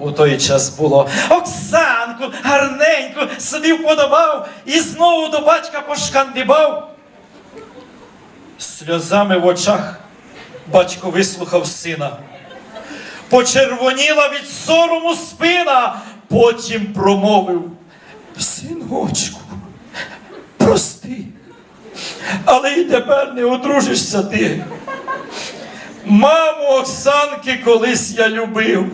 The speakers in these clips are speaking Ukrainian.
у той час було. Оксанку, гарненьку, собі вподобав і знову до батька пошкандибав. Сльозами в очах батько вислухав сина. Почервоніла від сорому спина, потім промовив Синочку, прости, але й тепер не одружишся ти. Маму Оксанки колись я любив,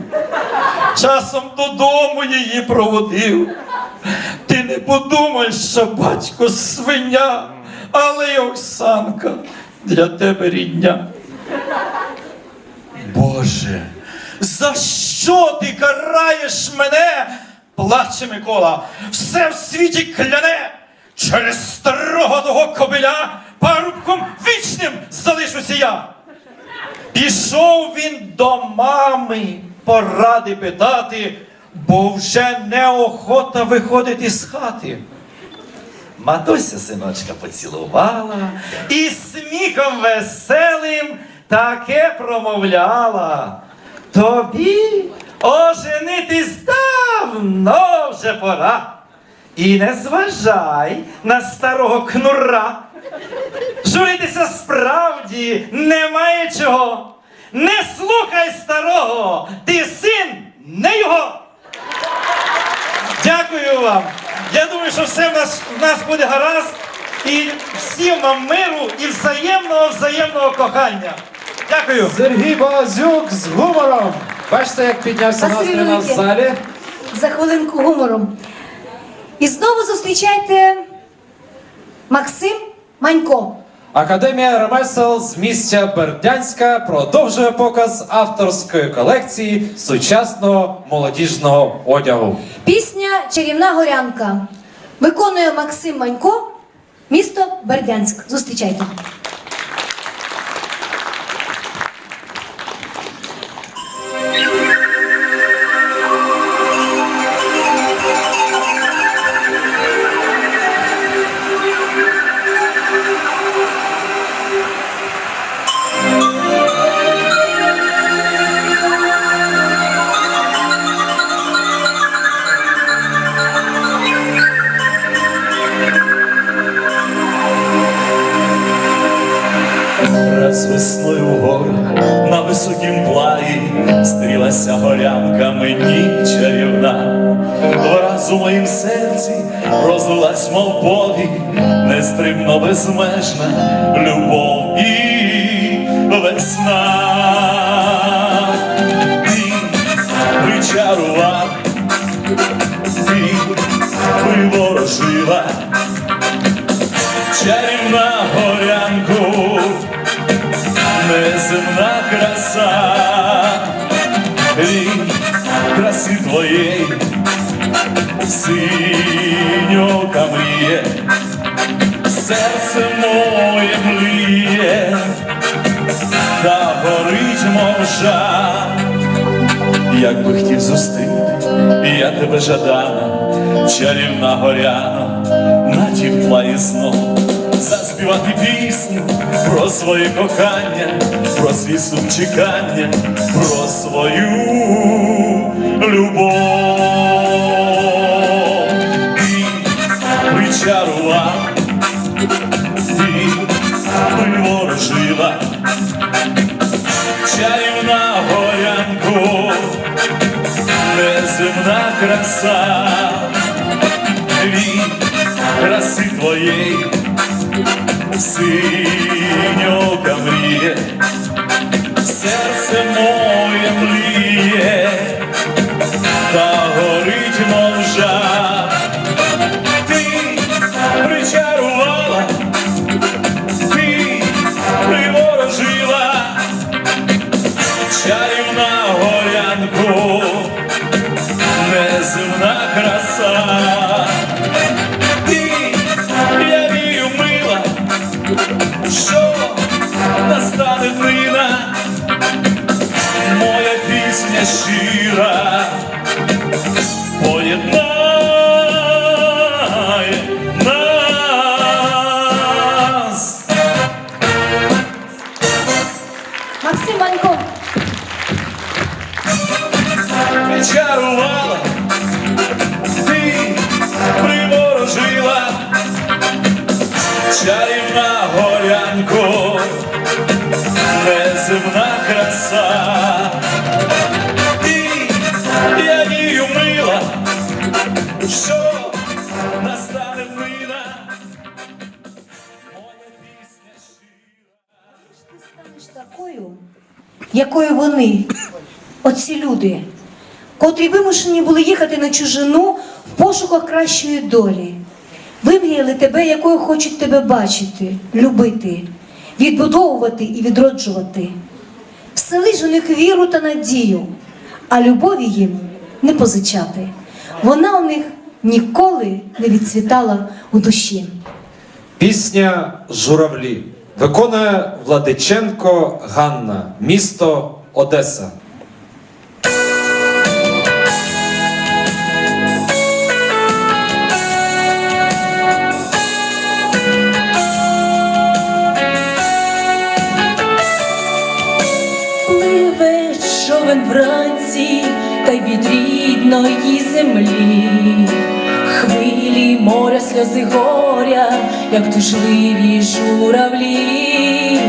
часом додому її проводив. Ти не подумай, що батько свиня, але й Оксанка для тебе рідня. Боже, за що ти караєш мене? Плаче Микола, все в світі кляне. Через старого того кобиля парубком вічним залишуся я. Пішов він до мами поради питати, бо вже неохота виходити з хати. Матуся синочка поцілувала і сміхом веселим таке промовляла. Тобі оженитись давно вже пора. І не зважай на старого кнура. Журитися справді немає чого. Не слухай старого, ти син не його. Дякую вам. Я думаю, що все в нас, в нас буде гаразд. І всім вам миру і взаємного взаємного кохання. Дякую. Сергій Базюк з гумором. Бачите, як піднявся настрій у нас в залі. за хвилинку гумору. І знову зустрічайте Максим Манько. Академія ремесел з місця Бердянська продовжує показ авторської колекції сучасного молодіжного одягу. Пісня Чарівна горянка. Виконує Максим Манько, місто Бердянськ. Зустрічайте. Стрілася горянка мені чарівна, враз у моїм серці розлилась, мов пові, нестримно безмежна любов і весна. Ти причарував, ти приворожила чарівна горянку, неземна краса, і краси твоєї, синьока мріє, серце моє мліє, та горить мов жар. Як би хотів зустріти, я тебе жадана, чарівна горяна, на тіпла і знов заспівати пісню про своє кохання, про свій сум чекання, про свою любов. Ти причарував, ти приворожила чарівна горянку, неземна краса, від краси твоєї, синьока мріє, серце моє мліє, та горить мов жар. Ти причарувала, ти приворожила чарівна горянку, неземна краса. Що настане днина, моя пісня щира, поєднає нас. Максим. Вечер чарувала, ти приворожила, чарівна горянко, неземна краса, ти я вію мила, що настане мина, моя пісня щира. Такою, якою вони, оці люди, котрі вимушені були їхати на чужину в пошуках кращої долі. Вимріяли тебе, якою хочуть тебе бачити, любити, відбудовувати і відроджувати. Всели ж у них віру та надію, а любові їм не позичати. Вона у них ніколи не відцвітала у душі. Пісня Журавлі. Виконує Владиченко Ганна, місто Одеса. Вранці, та й від рідної землі, хвилі моря, сльози горя, як тужливі журавлі,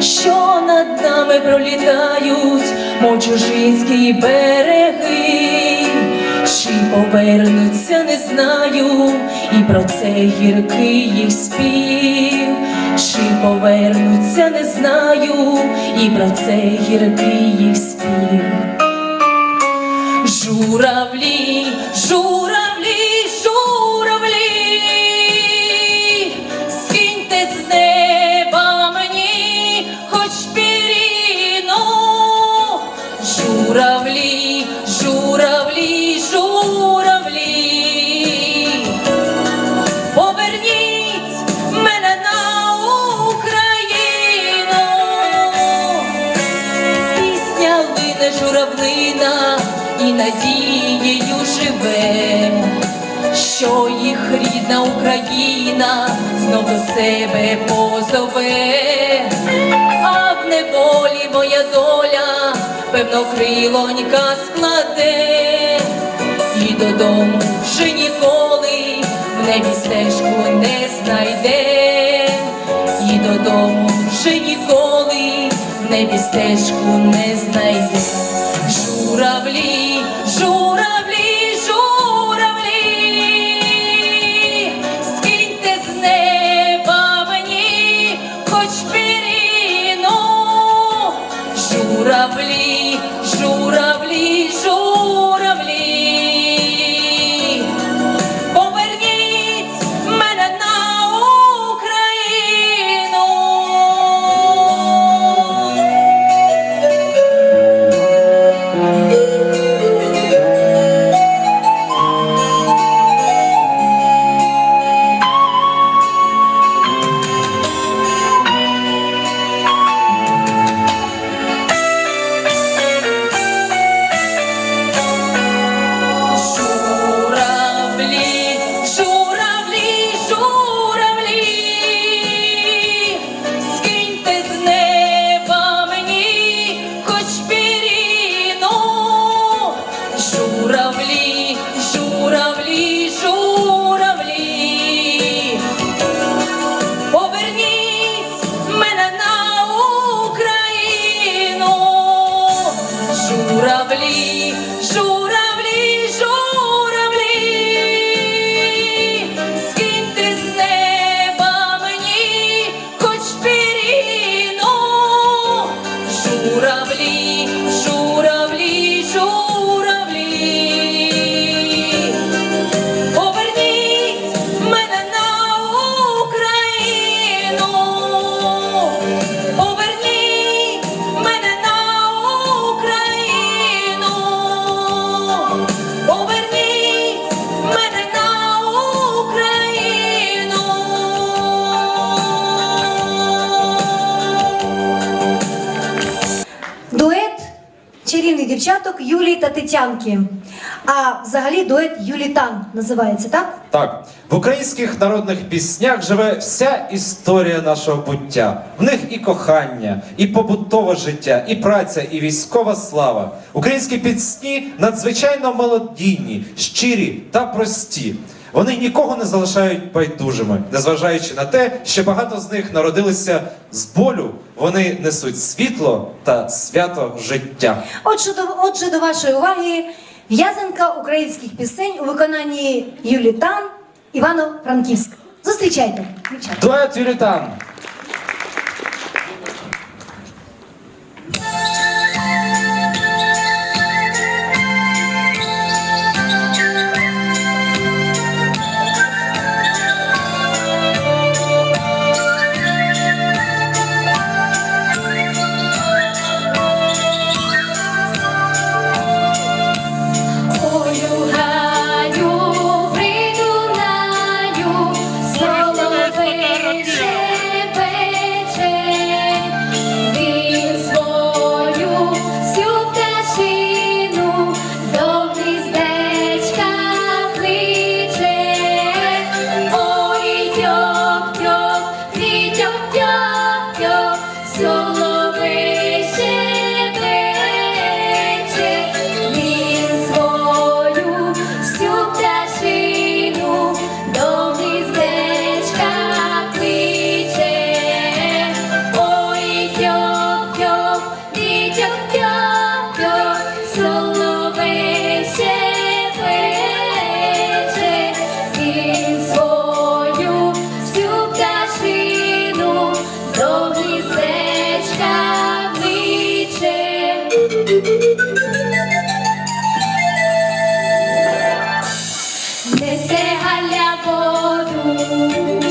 що над нами пролітають, мов чужинські береги, чи повернуться, не знаю, і про це гіркий їх спів. Чи повернуться, не знаю, і про це гіркий їх спів. Журавлі, надією живе, що їх рідна Україна знов до себе позове, а в неволі моя доля, певно, крилонька складе. І додому вже ніколи в небі стежку не знайде, і додому вже ніколи в небі стежку не знайде. Юлії та Тетянки. А взагалі дует Юлітан називається, так? Так, в українських народних піснях живе вся історія нашого буття. В них і кохання, і побутове життя, і праця, і військова слава. Українські пісні надзвичайно мелодійні, щирі та прості. Вони нікого не залишають байдужими, незважаючи на те, що багато з них народилися з болю, вони несуть світло та свято життя. Отже, до, отже, до вашої уваги в'язанка українських пісень у виконанні Юлітан Івано-Франківськ. Зустрічайте. Дует Юлітан. se jale a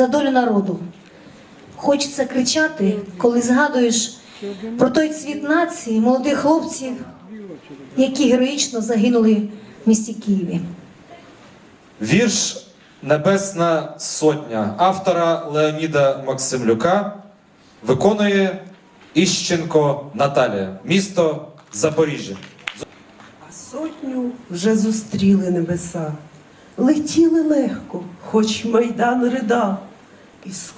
за долю народу. Хочеться кричати, коли згадуєш про той цвіт нації, молодих хлопців, які героїчно загинули в місті Києві. Вірш Небесна Сотня автора Леоніда Максимлюка виконує Іщенко Наталія, місто Запоріжжя. А сотню вже зустріли небеса, летіли легко, хоч майдан ридав, і скоро